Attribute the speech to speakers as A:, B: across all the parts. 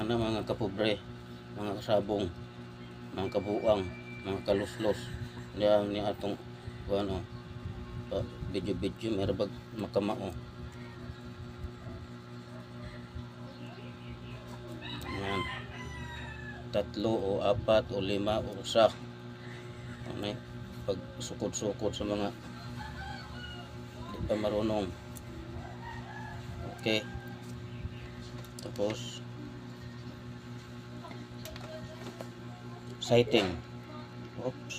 A: Ano mga kapobre, mga kasabong, mga kabuang, mga kaluslos. Niya ni atong ano video-video meron bag makamao. Ayan. Tatlo o apat o lima o usa. Ano eh, pag sukod-sukod sa mga di pa marunong. Okay. Tapos sighting. Oops.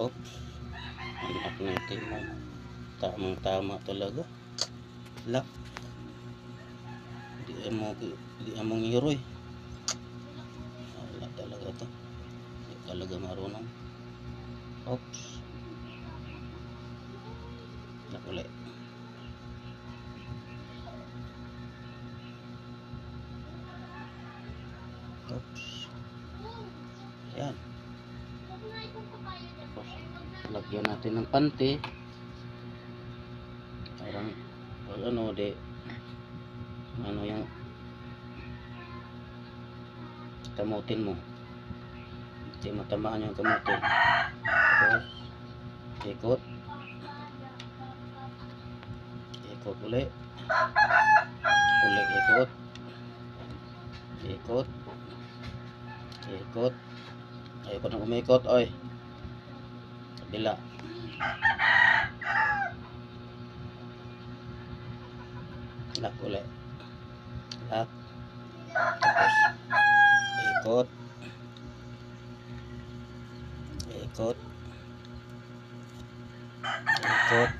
A: Oops. Anak natin mo. Tamang tama talaga. Lak. Di mo di among hero eh. Wala talaga to. Di talaga marunong. Oops. Lak ulit. Oops. Lagyan natin ng pante. Parang, pag ano, de, ano yung kamutin mo. Hindi matamaan yung kamutin. Tapos, ikot. Ikot uli. Uli ikot. Ikot. Ikot. Ko nang umikot, oy. Kabila. Lock ulit. Lock. Tapos, ikot. Ikot. Ikot.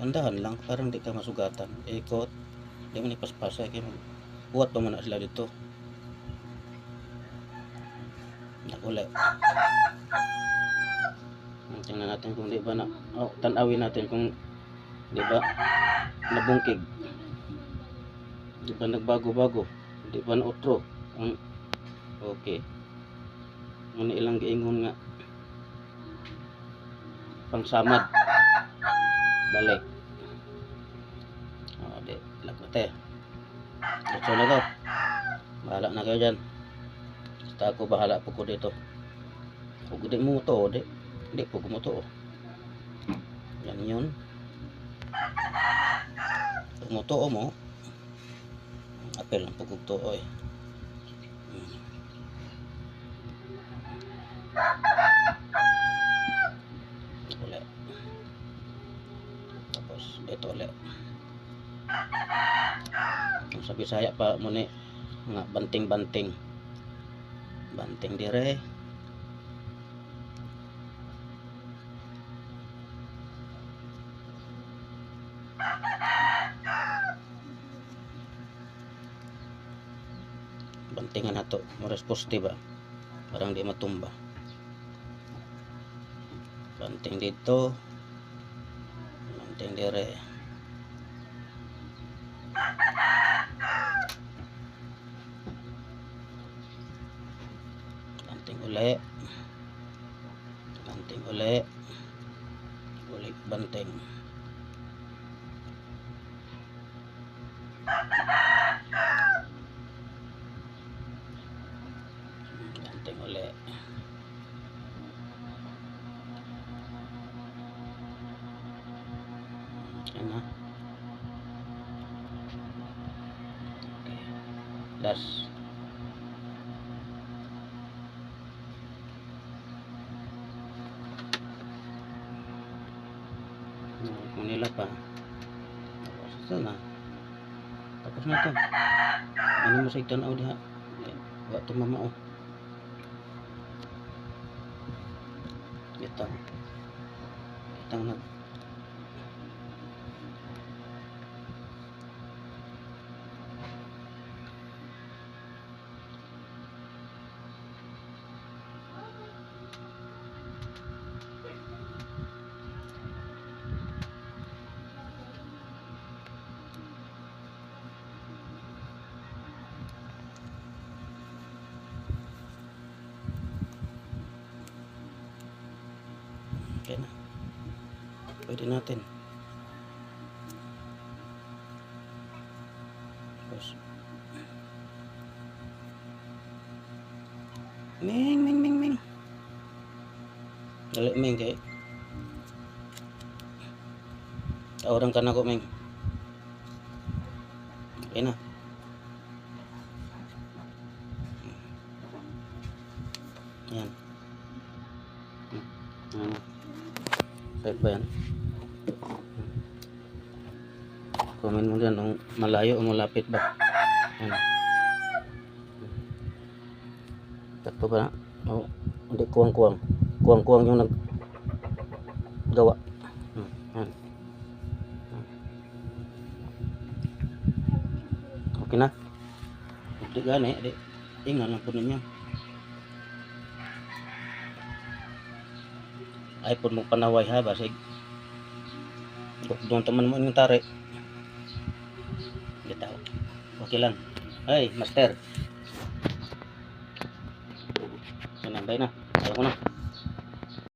A: Andahan lang, parang di ka masugatan. Ikot. Di mo nipaspasa. Buhat pa muna sila dito. Nakula. Tingnan natin kung di ba na oh, tanawin natin kung di ba nabungkig. Di ba nagbago-bago? Di ba na utro? Ang okay. Ano ilang giingon nga pangsamad. Balik. Oh, di lakote. Diretso na to. Bahala na kayo dyan. Basta ako bahala po ko dito. Kung di mo to, di, di po ko mo to. Yan yun. Kung mo to mo, apel lang po ko to eh. Ulit. Tapos dito ulit. Sa Bisaya pa mo ni nga banting-banting. Banting dire. Bantingan na to. Moras poste ba? Parang di matumba. Banting dito. Banting dire. Banting uli. Banting uli. Uli. Banting Kung nila pa. Saan na? Tapos na to. Ano mo sa itanaw diha? Eh, Wa to mamao. Itang. Itang na. Pwede natin. Tapos. Ming, ming, ming, ming. Dali, ming, kay. Taurang ka na ko, ming. Okay na. Yan. Hmm. Yan. Right ba yan? Comment mo dyan kung malayo o malapit ba. Yan. Takto pa na. Oh, hindi kuwang-kuwang. Kuwang-kuwang yung nag gawa. Hmm. Yan. Okay na. Hindi gani. Ingat lang po ninyo. Ay po mo panaway ha. Basig. Doon taman mo yung tari. Tao. Okay lang. Ay, master. Na, bay na. Ayaw ko na.